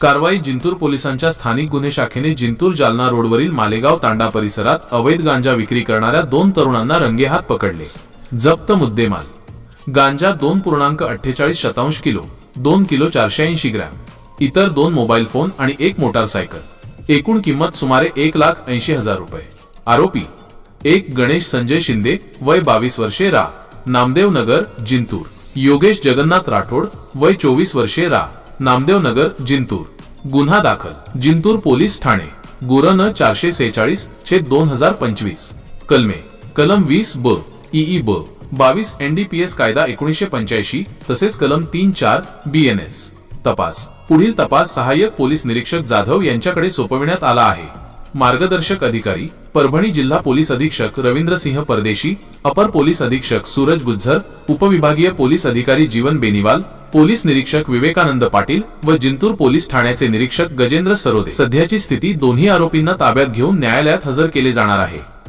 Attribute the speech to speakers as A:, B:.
A: कारवाई जिंतूर पोलिसांच्या स्थानिक गुन्हे शाखेने जिंतूर जालना रोडवरील मालेगाव तांडा परिसरात अवैध गांजा विक्री करणाऱ्या दोन तरुणांना रंगेहात पकडले. जप्त मुद्देमाल. गांजा दोन पूर्णांक अठ्ठेचाळीस शतांश किलो दोन किलो चारशे ऐंशी ग्रॅम इतर दोन मोबाईल फोन आणि एक मोटारसायकल. एकूण किंमत सुमारे एक लाख ऐंशी हजार रुपये. आरोपी एक गणेश संजय शिंदे वय बावीस वर्षे रा नामदेव नगर जिंतूर. योगेश जगन्नाथ राठोड वय चोवीस वर्षे रा. नामदेव नगर जिंतूर. गुन्हा दाखल. जिंतूर पोलीस ठाणे. गुरन चारशे सेहेचाळीस छे दोन हजार पंचवीस. कलमे. कलम वीस ब ई ब बावीस एनडीपीएस कायदा एकोणीसशे पंच्याऐंशी तसेच कलम तीन चार बीएनएस तपास. पुढील तपास सहाय्यक पोलीस निरीक्षक जाधव यांच्याकडे सोपविण्यात आला आहे. मार्गदर्शक अधिकारी परभणी जिल्हा पोलीस अधीक्षक रवींद्र सिंह परदेशी अपर पोलीस अधीक्षक सूरज गुज्जर उपविभागीय पोलीस अधिकारी जीवन बेनिवाल पोलीस निरीक्षक विवेकानंद पाटील व जिंतूर पोलीस ठाण्याचे निरीक्षक गजेंद्र सरोदे. सध्याची स्थिती दोन्ही आरोपींना ताब्यात घेऊन न्यायालयात हजर केले जाणार आहे.